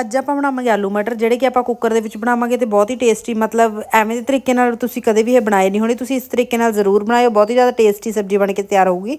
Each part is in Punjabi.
ਅੱਜ ਆਪਾਂ ਬਣਾਵਾਂਗੇ ਆਲੂ ਮਟਰ, ਜਿਹੜੇ ਕਿ ਆਪਾਂ ਕੁੱਕਰ ਦੇ ਵਿੱਚ ਬਣਾਵਾਂਗੇ ਤੇ ਬਹੁਤ ਹੀ ਟੇਸਟੀ ਮਤਲਬ ਐਵੇਂ ਦੇ ਤਰੀਕੇ ਨਾਲ ਤੁਸੀਂ ਕਦੇ ਵੀ ਇਹ ਬਣਾਏ ਨਹੀਂ ਹੋਣੇ। ਤੁਸੀਂ ਇਸ ਤਰੀਕੇ ਨਾਲ ਜ਼ਰੂਰ ਬਣਾਇਓ, ਬਹੁਤ ਹੀ ਜ਼ਿਆਦਾ ਟੇਸਟੀ ਸਬਜ਼ੀ ਬਣ ਕੇ ਤਿਆਰ ਹੋਊਗੀ।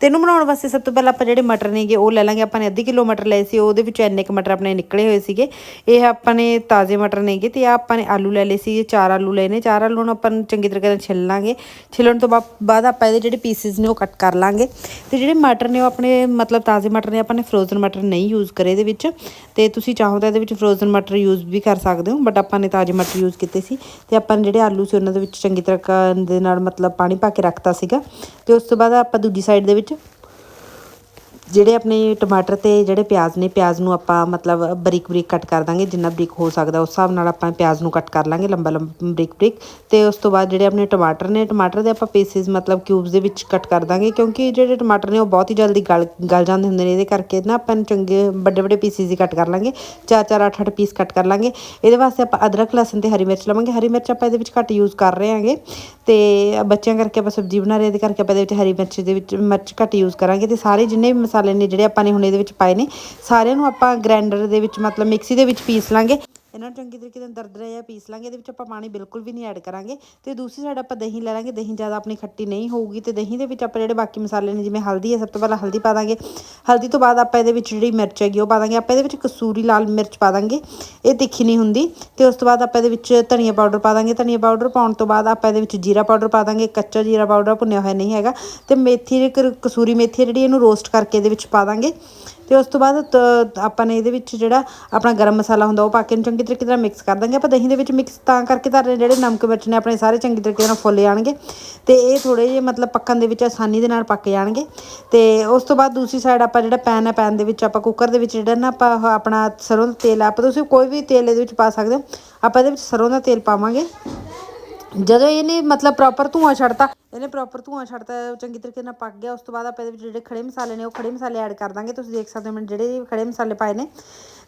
ਤੇ ਇਹਨੂੰ ਬਣਾਉਣ ਵਾਸਤੇ ਸਭ ਤੋਂ ਪਹਿਲਾਂ ਆਪਾਂ ਜਿਹੜੇ ਮਟਰ ਨੇਗੇ, ਉਹ ਲੈ ਲਾਂਗੇ। ਆਪਾਂ ਨੇ ਅੱਧੀ ਕਿਲੋ ਮਟਰ ਲਏ ਸੀ, ਉਹਦੇ ਵਿੱਚ ਇੰਨੇ ਕੁ ਮਟਰ ਆਪਣੇ ਨਿਕਲੇ ਹੋਏ ਸੀਗੇ। ਇਹ ਆਪਾਂ ਨੇ ਤਾਜ਼ੇ ਮਟਰ ਨੇਗੇ ਤੇ ਆ ਆਪਾਂ ਨੇ ਆਲੂ ਲੈ ਲਏ ਸੀ ਚਾਰ ਆਲੂ ਲਏ ਨੇ। ਚਾਰ ਆਲੂ ਨੂੰ ਆਪਾਂ ਨੂੰ ਚੰਗੀ ਤਰੀਕੇ ਨਾਲ ਛਿੱਲ ਲਾਂਗੇ। ਛਿੱਲਣ ਤੋਂ ਬਾ- ਬਾਅਦ ਆਪਾਂ ਇਹਦੇ ਜਿਹੜੇ ਪੀਸਿਸ ਨੇ ਉਹ ਕੱਟ ਕਰ ਲਾਂਗੇ। ਤੇ ਜਿਹੜੇ ਮਟਰ ਨੇ ਉਹ ਆਪਣੇ, ਮਤਲਬ ਤਾਜ਼ੇ ਮਟਰ ਨੇ, ਆਪਾਂ ਨੇ ਫਰੋਜ਼ਨ ਮਟਰ ਨਹੀਂ ਯੂਜ਼ ਕਰੇ ਇਹਦੇ ਵਿੱਚ। ਤੇ ਤੁਸੀਂ ਚਾਹੋ ਤਾਂ ਇਹਦੇ ਵਿੱਚ ਫਰੋਜ਼ਨ ਮਟਰ ਯੂਜ਼ ਵੀ ਕਰ ਸਕਦੇ ਹੋ ਬਟ ਆਪਾਂ ਨੇ ਤਾਜ਼ੇ ਮਟਰ ਯੂਜ਼ ਕੀਤੇ ਸੀ ਤੇ ਆਪਾਂ ਨੇ ਜਿਹੜੇ ਆਲੂ ਸੀ ਉਹਨਾਂ ਦੇ ਵਿੱਚ ਚੰਗੀ ਤਰ੍ਹਾਂ ਦੇ ਨਾਲ ਮਤਲਬ ਪਾਣੀ ਪਾ ਕੇ ਰੱਖਤਾ ਸੀਗਾ ਤੇ ਉਸ ਤੋਂ ਬਾਅਦ ਆਪਾਂ ਦੂਜੀ ਸਾਈਡ ਦੇ ਵਿੱਚ ਜਿਹੜੇ ਆਪਣੇ ਟਮਾਟਰ ਤੇ ਜਿਹੜੇ ਪਿਆਜ਼ ਨੇ, ਪਿਆਜ਼ ਨੂੰ ਆਪਾਂ ਮਤਲਬ ਬਰੀਕ ਬਰੀਕ ਕੱਟ ਕਰ ਦਾਂਗੇ, ਜਿੰਨਾ ਬਰੀਕ ਹੋ ਸਕਦਾ ਉਸ ਹਿਸਾਬ ਨਾਲ ਆਪਾਂ ਪਿਆਜ਼ ਨੂੰ ਕੱਟ ਕਰ ਲਾਂਗੇ, ਲੰਬਾ ਲੰਬਾ ਬਰੀਕ ਬਰੀਕ। ਤੇ ਉਸ ਤੋਂ ਬਾਅਦ ਜਿਹੜੇ ਆਪਣੇ ਟਮਾਟਰ ਨੇ, ਟਮਾਟਰ ਦੇ ਆਪਾਂ ਪੀਸਿਸ ਮਤਲਬ ਕਿਊਬਸ ਦੇ ਵਿੱਚ ਕੱਟ ਕਰ ਦਾਂਗੇ, ਕਿਉਂਕਿ ਜਿਹੜੇ ਟਮਾਟਰ ਨੇ ਉਹ ਬਹੁਤ ਹੀ ਜਲਦੀ ਗਲ ਗਲ ਜਾਂਦੇ ਹੁੰਦੇ ਨੇ, ਇਹਦੇ ਕਰਕੇ ਨਾ ਆਪਾਂ ਨੂੰ ਚੰਗੇ ਵੱਡੇ ਵੱਡੇ ਪੀਸਿਸ ਹੀ ਕੱਟ ਕਰ ਲਾਂਗੇ, ਚਾਰ ਚਾਰ ਅੱਠ ਅੱਠ ਪੀਸ ਕੱਟ ਕਰ ਲਾਂਗੇ। ਇਹਦੇ ਵਾਸਤੇ ਆਪਾਂ ਅਦਰਕ, ਲਸਣ ਤੇ ਹਰੀ ਮਿਰਚ ਲਵਾਂਗੇ, ਹਰੀ ਮਿਰਚ ਆਪਾਂ ਇਹਦੇ ਵਿੱਚ ਘੱਟ ਯੂਜ਼ ਕਰ ਰਹੇ ਹਾਂਗੇ। ਤੇ ਬੱਚਿਆਂ ਕਰਕੇ ਆਪਾਂ ਸਬਜ਼ੀ ਬਣਾ ਰਹੇ ਇਹਦੇ ਕਰਕੇ ਆਪਾਂ ਇਹਦੇ ਵਿੱਚ ਹਰੀ ਮਿਰਚ ਦੇ ਵਿੱਚ ਮਿਰਚ ਘੱਟ ਯੂਜ਼ ਕਰਾਂਗੇ ਤੇ ਸਾਰੇ ਜਿੰਨੇ ਵੀ ਮਸਾਲੇ ਨੇ ਜਿਹੜੇ ਆਪਾਂ ਨੇ ਹੁਣ ਇਹਦੇ ਵਿੱਚ ਪਾਏ ਨੇ, ਸਾਰਿਆਂ ਨੂੰ ਆਪਾਂ ਗ੍ਰਾਈਂਡਰ ਦੇ ਵਿੱਚ ਮਤਲਬ ਮਿਕਸੀ ਦੇ ਵਿੱਚ ਪੀਸ ਲਾਂਗੇ। ਇਹਨਾਂ ਨੂੰ ਚੰਗੀ ਤਰੀਕੇ ਨਾਲ ਦਰਦਰਾ ਜਿਹਾ ਪੀਸ ਲਾਂਗੇ, ਇਹਦੇ ਵਿੱਚ ਆਪਾਂ ਪਾਣੀ ਬਿਲਕੁਲ ਵੀ ਨਹੀਂ ਐਡ ਕਰਾਂਗੇ। ਤੇ ਦੂਸਰੀ ਸਾਈਡ ਆਪਾਂ ਦਹੀਂ ਲੈ ਲਾਂਗੇ, ਦਹੀਂ ਜ਼ਿਆਦਾ ਆਪਣੀ ਖੱਟੀ ਨਹੀਂ ਹੋਊਗੀ ਤੇ ਦਹੀਂ ਦੇ ਵਿੱਚ ਆਪਾਂ ਜਿਹੜੇ ਬਾਕੀ ਮਸਾਲੇ ਨੇ, ਜਿਵੇਂ ਹਲਦੀ ਹੈ, ਸਭ ਤੋਂ ਪਹਿਲਾਂ ਹਲਦੀ ਪਾ ਦਾਂਗੇ। ਹਲਦੀ ਤੋਂ ਬਾਅਦ ਆਪਾਂ ਇਹਦੇ ਵਿੱਚ ਜਿਹੜੀ ਮਿਰਚ ਹੈਗੀ ਉਹ ਪਾ ਦਾਂਗੇ। ਆਪਾਂ ਇਹਦੇ ਵਿੱਚ ਕਸੂਰੀ ਲਾਲ ਮਿਰਚ ਪਾ ਦਾਂਗੇ, ਇਹ ਤਿੱਖੀ ਨਹੀਂ ਹੁੰਦੀ। ਤੇ ਉਸ ਤੋਂ ਬਾਅਦ ਆਪਾਂ ਇਹਦੇ ਵਿੱਚ ਧਨੀਆ ਪਾਊਡਰ ਪਾ ਦਾਂਗੇ। ਧਨੀਆ ਪਾਊਡਰ ਪਾਉਣ ਤੋਂ ਬਾਅਦ ਆਪਾਂ ਇਹਦੇ ਵਿੱਚ ਜੀਰਾ ਪਾਊਡਰ ਪਾ ਦਾਂਗੇ। ਕੱਚਾ ਜੀਰਾ ਪਾਊਡਰ ਭੁੰਨਿਆ ਹੋਇਆ ਨਹੀਂ ਹੈਗਾ। ਤੇ ਮੇਥੀ ਕਸੂਰੀ ਮੇਥੀ ਜਿਹੜੀ, ਇਹਨੂੰ ਰੋਸਟ ਕਰਕੇ ਇਹਦੇ ਵਿੱਚ ਪਾ ਦਾਂਗੇ। ਤੇ ਉਸ ਤੋਂ ਬਾਅਦ ਤ- ਆਪਾਂ ਨੇ ਇਹਦੇ ਵਿੱਚ ਜਿਹੜਾ ਆਪਣਾ ਗਰਮ ਮਸਾਲਾ ਹੁੰਦਾ ਉਹ ਪਾ ਕੇ ਇਹਨੂੰ ਚੰਗੀ ਤਰੀਕੇ ਨਾਲ ਮਿਕਸ ਕਰ ਦਾਂਗੇ। ਆਪਾਂ ਦਹੀਂ ਦੇ ਵਿੱਚ ਮਿਕਸ ਤਾਂ ਕਰਕੇ ਧਰ ਰਹੇ ਜਿਹੜੇ ਨਮਕ ਮਿਰਚ ਨੇ ਆਪਣੇ ਸਾਰੇ ਚੰਗੀ ਤਰੀਕੇ ਨਾਲ ਫੁੱਲ ਜਾਣਗੇ। ਤੇ ਇਹ ਥੋੜੇ ਜਿਹੇ ਮਤਲਬ ਪੱਕਣ ਦੇ ਵਿੱਚ ਆਸਾਨੀ ਦੇ ਨਾਲ ਪੱਕ ਜਾਣਗੇ। ਤੇ ਉਸ ਤੋਂ ਬਾਅਦ ਦੂਸਰੀ ਸਾਈਡ ਆਪਾਂ ਜਿਹੜਾ ਪੈਨ ਹੈ ਪੈਨ ਦੇ ਵਿੱਚ ਆਪਾਂ ਕੁੱਕਰ ਦੇ ਵਿੱਚ ਜਿਹੜਾ ਨਾ ਆਪਾਂ ਆਪਣਾ ਸਰੋਂ ਦਾ ਤੇਲ ਆ, ਆਪਾਂ ਤੁਸੀਂ ਕੋਈ ਵੀ ਤੇਲ ਇਹਦੇ ਵਿੱਚ ਪਾ ਸਕਦੇ ਹੋ। ਆਪਾਂ ਇਹਦੇ ਵਿੱਚ ਸਰੋਂ ਦਾ ਤੇਲ ਪਾਵਾਂਗੇ। ਜਦੋਂ ਇਹਨੇ ਮਤਲਬ ਪ੍ਰੋਪਰ ਧੂਆਂ ਛੱਡਤਾ ਇਹਨੇ ਪ੍ਰੋਪਰ ਧੂਆਂ ਛੱਡਤਾ ਚੰਗੀ ਤਰੀਕੇ ਨਾਲ ਪੱਕ ਗਿਆ, ਉਸ ਤੋਂ ਬਾਅਦ ਆਪਾਂ ਇਹਦੇ ਵਿੱਚ ਜਿਹੜੇ ਖੜੇ ਮਸਾਲੇ ਨੇ, ਉਹ ਖੜੇ ਮਸਾਲੇ ਐਡ ਕਰ ਦਾਂਗੇ। ਤੁਸੀਂ ਦੇਖ ਸਕਦੇ ਹੋ ਮੈਂ ਜਿਹੜੇ ਖੜੇ ਮਸਾਲੇ ਪਾਏ ਨੇ।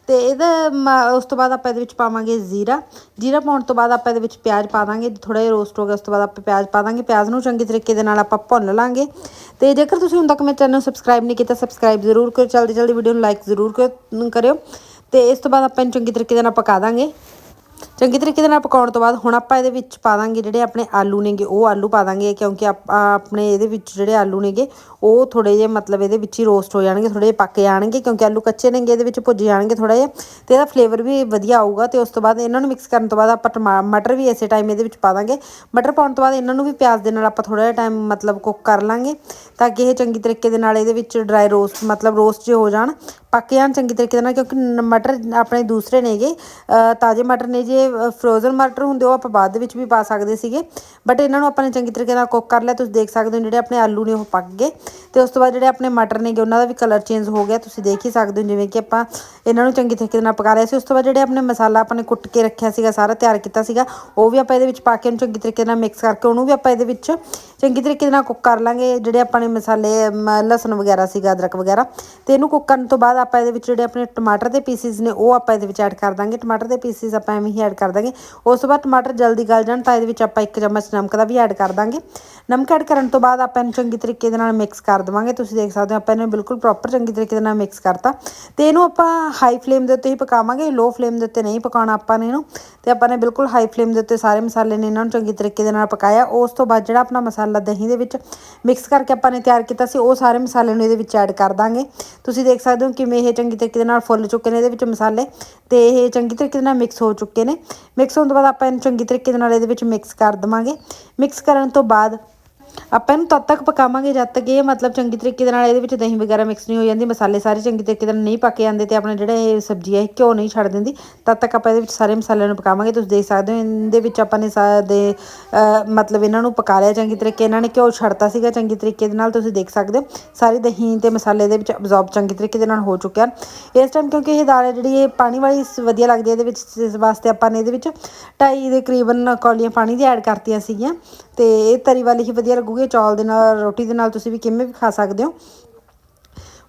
ਤੇ ਇਹਦਾ ਮ- ਉਸ ਤੋਂ ਬਾਅਦ ਆਪਾਂ ਇਹਦੇ ਵਿੱਚ ਪਾਵਾਂਗੇ ਜ਼ੀਰਾ। ਜ਼ੀਰਾ ਪਾਉਣ ਤੋਂ ਬਾਅਦ ਆਪਾਂ ਇਹਦੇ ਵਿੱਚ ਪਿਆਜ਼ ਪਾ ਦਾਂਗੇ ਥੋੜਾ ਜਿਹਾ ਰੋਸਟ ਹੋ ਗਿਆ, ਉਸ ਤੋਂ ਬਾਅਦ ਆਪਾਂ ਪਿਆਜ਼ ਪਾ ਦਾਂਗੇ। ਪਿਆਜ਼ ਨੂੰ ਚੰਗੀ ਤਰੀਕੇ ਦੇ ਨਾਲ ਆਪਾਂ ਭੁੰਨ ਲਾਂਗੇ। ਤੇ ਜੇਕਰ ਤੁਸੀਂ ਹੁਣ ਤੱਕ ਮੇਰੇ ਚੈਨਲ ਨੂੰ ਸਬਸਕ੍ਰਾਈਬ ਨਹੀਂ ਕੀਤਾ ਸਬਸਕ੍ਰਾਈਬ ਜ਼ਰੂਰ ਕਰੋ ਜਲਦੀ ਜਲਦੀ ਵੀਡੀਓ ਨੂੰ ਲਾਈਕ ਜ਼ਰੂਰ ਕਰ- ਕਰਿਓ। ਤੇ ਇਸ ਤੋਂ ਬਾਅਦ ਆਪਾਂ ਇਹਨੂੰ ਚੰਗੀ ਤਰੀਕੇ ਦੇ ਨਾਲ ਪਕਾ ਦਾਂਗੇ। ਚੰਗੀ ਤਰੀਕੇ ਦੇ ਨਾਲ ਪਕਾਉਣ ਤੋਂ ਬਾਅਦ ਹੁਣ ਆਪਾਂ ਇਹਦੇ ਵਿੱਚ ਪਾ ਦਾਂਗੇ ਜਿਹੜੇ ਆਪਣੇ ਆਲੂ ਨੇਗੇ, ਉਹ ਆਲੂ ਪਾ ਦਾਂਗੇ, ਕਿਉਂਕਿ ਆਪਾਂ ਆਪਣੇ ਇਹਦੇ ਵਿੱਚ ਜਿਹੜੇ ਆਲੂ ਨੇਗੇ ਉਹ ਥੋੜੇ ਜਿਹੇ ਮਤਲਬ ਇਹਦੇ ਵਿੱਚ ਹੀ ਰੋਸਟ ਹੋ ਜਾਣਗੇ ਥੋੜੇ ਜਿਹੇ ਪੱਕ ਜਾਣਗੇ ਕਿਉਂਕਿ ਆਲੂ ਕੱਚੇ ਨੇਗੇ, ਇਹਦੇ ਵਿੱਚ ਭੁੱਜ ਜਾਣਗੇ ਥੋੜਾ ਜਿਹਾ ਤੇ ਇਹਦਾ ਫਲੇਵਰ ਵੀ ਵਧੀਆ ਆਊਗਾ ਤੇ ਉਸ ਤੋਂ ਬਾਅਦ ਇਹਨਾਂ ਨੂੰ ਮਿਕਸ ਕਰਨ ਤੋਂ ਬਾਅਦ ਆਪਾਂ ਟਮਾ, ਮਟਰ ਵੀ ਇਸੇ ਟਾਈਮ ਇਹਦੇ ਵਿੱਚ ਪਾ ਦਾਂਗੇ। ਮਟਰ ਪਾਉਣ ਤੋਂ ਬਾਅਦ ਇਹਨਾਂ ਨੂੰ ਵੀ ਪਿਆਜ਼ ਦੇ ਨਾਲ ਆਪਾਂ ਥੋੜਾ ਜਿਹਾ ਟਾਈਮ ਮਤਲਬ ਕੁੱਕ ਕਰ ਲਾਂਗੇ ਤਾਂ ਕਿ ਇਹ ਚੰਗੀ ਤਰੀਕੇ ਦੇ ਨਾਲ ਇਹਦੇ ਵਿੱਚ ਡਰਾਈ ਰੋਸਟ ਮਤਲਬ ਰੋਸਟ ਜੇ ਹੋ ਜਾਣ, ਪੱਕ ਜਾਣ ਚੰਗੀ ਤਰੀਕੇ ਦੇ ਨਾਲ ਕਿਉਂਕਿ ਨ- ਮਟਰ ਆਪਣੇ ਦੂਸਰੇ ਨੇਗੇ ਤਾਜ਼ੇ ਮਟਰ ਨੇ ਜੇ ਫਰੋਜ਼ਨ ਮਟਰ ਹੁੰਦੇ ਉਹ ਆਪਾਂ ਬਾਅਦ ਦੇ ਵਿੱਚ ਵੀ ਪਾ ਸਕਦੇ ਸੀਗੇ। ਬਟ ਇਹਨਾਂ ਨੂੰ ਆਪਾਂ ਨੇ ਚੰਗੀ ਤਰੀਕੇ ਨਾਲ ਕੁੱਕ ਕਰ ਲਿਆ, ਤੁਸੀਂ ਦੇਖ ਸਕਦੇ ਹੋ ਜਿਹੜੇ ਆਪਣੇ ਆਲੂ ਨੇ ਉਹ ਪੱਕ ਗਏ। ਤੇ ਉਸ ਤੋਂ ਬਾਅਦ ਜਿਹੜੇ ਆਪਣੇ ਮਟਰ ਨੇਗੇ, ਉਹਨਾਂ ਦਾ ਵੀ ਕਲਰ ਚੇਂਜ ਹੋ ਗਿਆ, ਤੁਸੀਂ ਦੇਖ ਹੀ ਸਕਦੇ ਹੋ, ਜਿਵੇਂ ਕਿ ਆਪਾਂ ਇਹਨਾਂ ਨੂੰ ਚੰਗੀ ਤਰੀਕੇ ਦੇ ਨਾਲ ਪਕਾ ਲਿਆ ਸੀ। ਉਸ ਤੋਂ ਬਾਅਦ ਜਿਹੜੇ ਆਪਣੇ ਮਸਾਲਾ ਆਪਾਂ ਨੇ ਕੁੱਟ ਕੇ ਰੱਖਿਆ ਸੀਗਾ, ਸਾਰਾ ਤਿਆਰ ਕੀਤਾ ਸੀਗਾ, ਉਹ ਵੀ ਆਪਾਂ ਇਹਦੇ ਵਿੱਚ ਪਾ ਕੇ ਉਹਨੂੰ ਚੰਗੀ ਤਰੀਕੇ ਨਾਲ ਮਿਕਸ ਕਰਕੇ ਉਹਨੂੰ ਵੀ ਆਪਾਂ ਇਹਦੇ ਵਿੱਚ ਚੰਗੀ ਤਰੀਕੇ ਦੇ ਨਾਲ ਕੁੱਕ ਕਰ ਲਾਂਗੇ। ਜਿਹੜੇ ਆਪਾਂ ਨੇ ਮਸਾਲੇ ਲਸਣ ਵਗੈਰਾ ਸੀਗਾ, ਅਦਰਕ ਵਗੈਰਾ, ਤੇ ਇਹਨੂੰ ਕੁੱਕ ਕਰਨ ਤੋਂ ਬਾਅਦ ਆਪਾਂ ਇਹਦੇ ਵਿੱਚ ਜਿਹੜੇ ਆਪਣੇ ਟਮਾਟਰ ਦੇ ਪੀਸਿਸ ਨੇ, ਉਹ ਆਪਾਂ ਇਹਦੇ ਵਿੱਚ ਐਡ ਕਰ ਦਾਂਗੇ। ਟਮਾਟਰ ਦੇ ਪੀਸਿਸ ਆਪਾਂ ਐਵੇਂ ਹੀ ਐਡ ਕਰ ਦਾਂਗੇ। ਉਸ ਤੋਂ ਬਾਅਦ ਟਮਾਟਰ ਜਲਦੀ ਗਲ ਜਾਣ, ਤਾਂ ਇਹਦੇ ਵਿੱਚ ਆਪਾਂ ਇੱਕ ਚਮਚ ਨਮਕ ਦਾ ਵੀ ਐਡ ਕਰ ਦਾਂਗੇ। ਨਮਕ ਐਡ ਕਰਨ ਤੋਂ ਬਾਅਦ ਆਪਾਂ ਇਹਨੂੰ ਚੰਗੀ ਤਰੀਕੇ ਦੇ ਨਾਲ ਮਿਕਸ ਕਰ ਦੇਵਾਂਗੇ, ਤੁਸੀਂ ਦੇਖ ਸਕਦੇ ਹੋ, ਆਪਾਂ ਇਹਨੂੰ ਬਿਲਕੁਲ ਪ੍ਰੋਪਰ ਚੰਗੀ ਤਰੀਕੇ ਦੇ ਨਾਲ ਮਿਕਸ ਕਰਤਾ। ਤੇ ਇਹਨੂੰ ਆਪਾਂ ਹਾਈ ਫਲੇਮ ਦੇ ਉੱਤੇ ਹੀ ਪਕਾਵਾਂਗੇ ਲੋ ਫਲੇਮ ਦੇ ਉੱਤੇ ਨਹੀਂ ਪਕਾਉਣਾ ਆਪਾਂ ਨੇ ਇਹਨੂੰ। ਤੇ ਆਪਾਂ ਨੇ ਬਿਲਕੁਲ ਹਾਈ ਫਲੇਮ ਦੇ ਉੱਤੇ ਸਾਰੇ ਮਸਾਲੇ ਨੇ ਇਹਨਾਂ ਨੂੰ ਚੰਗੀ ਤਰੀਕੇ ਦੇ ਨਾਲ ਪਕਾਇਆ। ਉਸ ਤੋਂ ਬਾਅਦ ਜਿਹੜਾ ਆਪਣਾ ਮਸਾਲਾ ਦਹੀਂ ਦੇ ਵਿੱਚ ਮਿਕਸ ਕਰਕੇ ਆਪਾਂ ਨੇ ਤਿਆਰ ਕੀਤਾ ਸੀ, ਉਹ ਸਾਰੇ ਮਸਾਲੇ ਨੂੰ ਇਹਦੇ ਵਿੱਚ ਐਡ ਕਰ ਦਾਂਗੇ। ਤੁਸੀਂ ਦੇਖ ਸਕਦੇ ਹੋ ਕਿਵੇਂ ਇਹ ਚੰਗੀ ਤਰੀਕੇ ਦੇ ਨਾਲ ਫੁੱਲ ਚੁੱਕੇ ਨੇ ਇਹਦੇ ਵਿੱਚ ਮਸਾਲੇ, ਤੇ ਇਹ ਚੰਗੀ ਤਰੀਕੇ ਦੇ ਨਾਲ ਮਿਕਸ ਹੋ ਚੁੱਕੇ ਨੇ। ਮਿਕਸ ਹੋਣ ਤੋਂ ਬਾਅਦ ਆਪਾਂ ਇਹਨੂੰ ਚੰਗੀ ਤਰੀਕੇ ਦੇ ਨਾਲ ਇਹਦੇ ਵਿੱਚ ਮਿਕਸ ਕਰ ਦਵਾਂਗੇ। ਮਿਕਸ ਕਰਨ ਤੋਂ ਬਾਅਦ ਆਪਾਂ ਇਹਨੂੰ ਤਦ ਤੱਕ ਪਕਾਵਾਂਗੇ ਜਦ ਤੱਕ ਇਹ ਮਤਲਬ ਚੰਗੀ ਤਰੀਕੇ ਦੇ ਨਾਲ ਇਹਦੇ ਵਿੱਚ ਦਹੀਂ ਵਗੈਰਾ ਮਿਕਸ ਨਹੀਂ ਹੋ ਜਾਂਦੀ, ਮਸਾਲੇ ਸਾਰੇ ਚੰਗੀ ਤਰੀਕੇ ਨਾਲ ਨਹੀਂ ਪੱਕੇ ਜਾਂਦੇ ਤੇ ਆਪਣਾ ਜਿਹੜਾ ਇਹ ਸਬਜ਼ੀ ਹੈ ਇਹ ਘਿਓ ਨਹੀਂ ਛੱਡ ਦਿੰਦੀ, ਤਦ ਤੱਕ ਆਪਾਂ ਇਹਦੇ ਵਿੱਚ ਸਾਰੇ ਮਸਾਲਿਆਂ ਨੂੰ ਪਕਾਵਾਂਗੇ। ਤੁਸੀਂ ਦੇਖ ਸਕਦੇ ਹੋ, ਇਹਦੇ ਵਿੱਚ ਆਪਾਂ ਨੇ ਸਾਰੇ ਮਤਲਬ ਇਹਨਾਂ ਨੂੰ ਪਕਾ ਲਿਆ ਚੰਗੀ ਤਰੀਕੇ, ਇਹਨਾਂ ਨੇ ਘਿਓ ਛੱਡਤਾ ਸੀਗਾ ਚੰਗੀ ਤਰੀਕੇ ਦੇ ਨਾਲ, ਤੁਸੀਂ ਦੇਖ ਸਕਦੇ ਹੋ, ਸਾਰੇ ਦਹੀਂ ਤੇ ਮਸਾਲੇ ਦੇ ਵਿੱਚ ਅਬਜ਼ੌਰਬ ਚੰਗੀ ਤਰੀਕੇ ਦੇ ਨਾਲ ਹੋ ਚੁੱਕਿਆ। ਇਸ ਟਾਈਮ ਕਿਉਂਕਿ ਇਹ ਦਾਲ ਜਿਹੜੀ, ਇਹ ਪਾਣੀ ਵਾਲੀ ਵਧੀਆ ਲੱਗਦੀ ਹੈ ਇਹਦੇ ਵਿੱਚ ਇਸ ਵਾਸਤੇ ਆਪਾਂ ਨੇ ਇਹਦੇ ਵਿੱਚ ਢਾਈ ਦੇ ਕਰੀਬਨ ਕੌਲੀਆਂ ਪਾਣੀ ਦੀ ਐਡ ਕਰਤੀਆਂ ਸੀਗੀਆਂ। ਤੇ ਇਹ ਤਰੀ ਵਾਲੀ ਹੀ ਵਧੀਆ ਲੱਗੂਗੀ, ਚੌਲ ਦੇ ਨਾਲ, ਰੋਟੀ ਦੇ ਨਾਲ ਤੁਸੀਂ ਵੀ ਕਿਵੇਂ ਵੀ ਖਾ ਸਕਦੇ ਹੋ।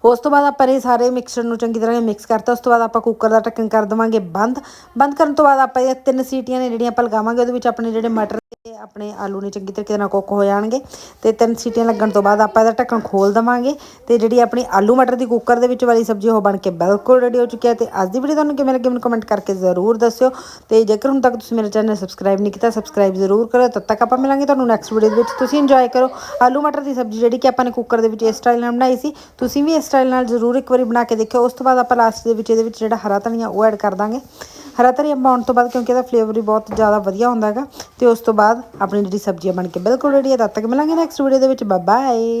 ਉਸ ਤੋਂ ਬਾਅਦ ਆਪਾਂ ਇਹ ਸਾਰੇ ਮਿਕਸਚਰ ਨੂੰ ਚੰਗੀ ਤਰ੍ਹਾਂ ਮਿਕਸ ਕਰਤਾ, ਉਸ ਤੋਂ ਬਾਅਦ ਆਪਾਂ ਕੁੱਕਰ ਦਾ ਢੱਕਣ ਕਰ ਦੇਵਾਂਗੇ ਬੰਦ। ਬੰਦ ਕਰਨ ਤੋਂ ਬਾਅਦ ਆਪਾਂ ਇਹ ਤਿੰਨ ਸੀਟੀਆਂ ਨੇ ਜਿਹੜੀਆਂ ਆਪਾਂ ਲਗਾਵਾਂਗੇ, ਉਹਦੇ ਵਿੱਚ ਆਪਣੇ ਜਿਹੜੇ ਮਟਰ ਤੇ ਆਪਣੇ ਆਲੂ ਨੇ ਚੰਗੀ ਤਰੀਕੇ ਨਾਲ ਕੁੱਕ ਹੋ ਜਾਣਗੇ ਤੇ ਤਿੰਨ ਸੀਟੀਆਂ ਲੱਗਣ ਤੋਂ ਬਾਅਦ ਆਪਾਂ ਇਹਦਾ ਢੱਕਣ ਖੋਲ ਦਵਾਂਗੇ ਤੇ ਜਿਹੜੀ ਆਪਣੀ ਆਲੂ ਮਟਰ ਦੀ ਕੁੱਕਰ ਦੇ ਵਿੱਚ ਵਾਲੀ ਸਬਜ਼ੀ ਉਹ ਬਣ ਕੇ ਬਿਲਕੁਲ ਰੈਡੀ ਹੋ ਚੁੱਕੀ ਹੈ ਤੇ ਅੱਜ ਦੀ ਵੀਡੀਓ ਤੁਹਾਨੂੰ ਕਿਵੇਂ ਲੱਗੀ ਮੈਨੂੰ ਕਮੈਂਟ ਕਰਕੇ ਜ਼ਰੂਰ ਦੱਸਿਓ ਤੇ ਜੇਕਰ ਹੁਣ ਤੱਕ ਤੁਸੀਂ ਮੇਰਾ ਚੈਨਲ ਸਬਸਕ੍ਰਾਈਬ ਨਹੀਂ ਕੀਤਾ ਸਬਸਕ੍ਰਾਈਬ ਜ਼ਰੂਰ ਕਰੋ। ਤਦ ਤੱਕ ਆਪਾਂ ਮਿਲਾਂਗੇ ਤੁਹਾਨੂੰ ਨੈਕਸਟ ਵੀਡੀਓ ਦੇ ਵਿੱਚ। ਤੁਸੀਂ ਇੰਜੋਏ ਕਰੋ ਆਲੂ ਮਟਰ ਦੀ ਸਬਜ਼ੀ ਜਿਹੜੀ ਕਿ ਆਪਾਂ ਨੇ ਕੁੱਕਰ ਦੇ ਵਿੱਚ ਇਸ ਸਟਾਈਲ ਨਾਲ ਬਣਾਈ ਸੀ। ਤੁਸੀਂ ਵੀ ਇਸ ਸਟਾਈਲ ਨਾਲ ਜ਼ਰੂਰ ਇੱਕ ਵਾਰੀ ਬਣਾ ਕੇ ਦੇਖਿਓ। ਉਸ ਤੋਂ ਬਾਅਦ ਆਪਾਂ ਲਾਸਟ ਦੇ ਵਿੱਚ ਇਹਦੇ ਵਿੱਚ ਜਿਹੜਾ ਹਰਾ ਧਨੀਆ ਉਹ ਐਡ ਕਰ ਦਾਂਗੇ। ਹਰਾ ਧਨੀਆ ਪਾਉਣ ਤੋਂ ਬਾਅਦ, ਕਿਉਂਕਿ ਇਹਦਾ ਫਲੇਵਰ ਵੀ ਬਹੁਤ ਜ਼ਿਆਦਾ ਵਧੀਆ ਹੁੰਦਾ ਹੈਗਾ। ਤੇ ਉਸ ਤੋਂ ਬਾਅਦ ਆਪਣੀ ਜਿਹੜੀ ਸਬਜ਼ੀਆਂ ਬਣ ਕੇ ਬਿਲਕੁਲ ਰੈਡੀ ਹੈ ਤਦ ਤੱਕ ਮਿਲਾਂਗੇ ਨੈਕਸਟ ਵੀਡੀਓ ਦੇ ਵਿੱਚ। ਬਾਏ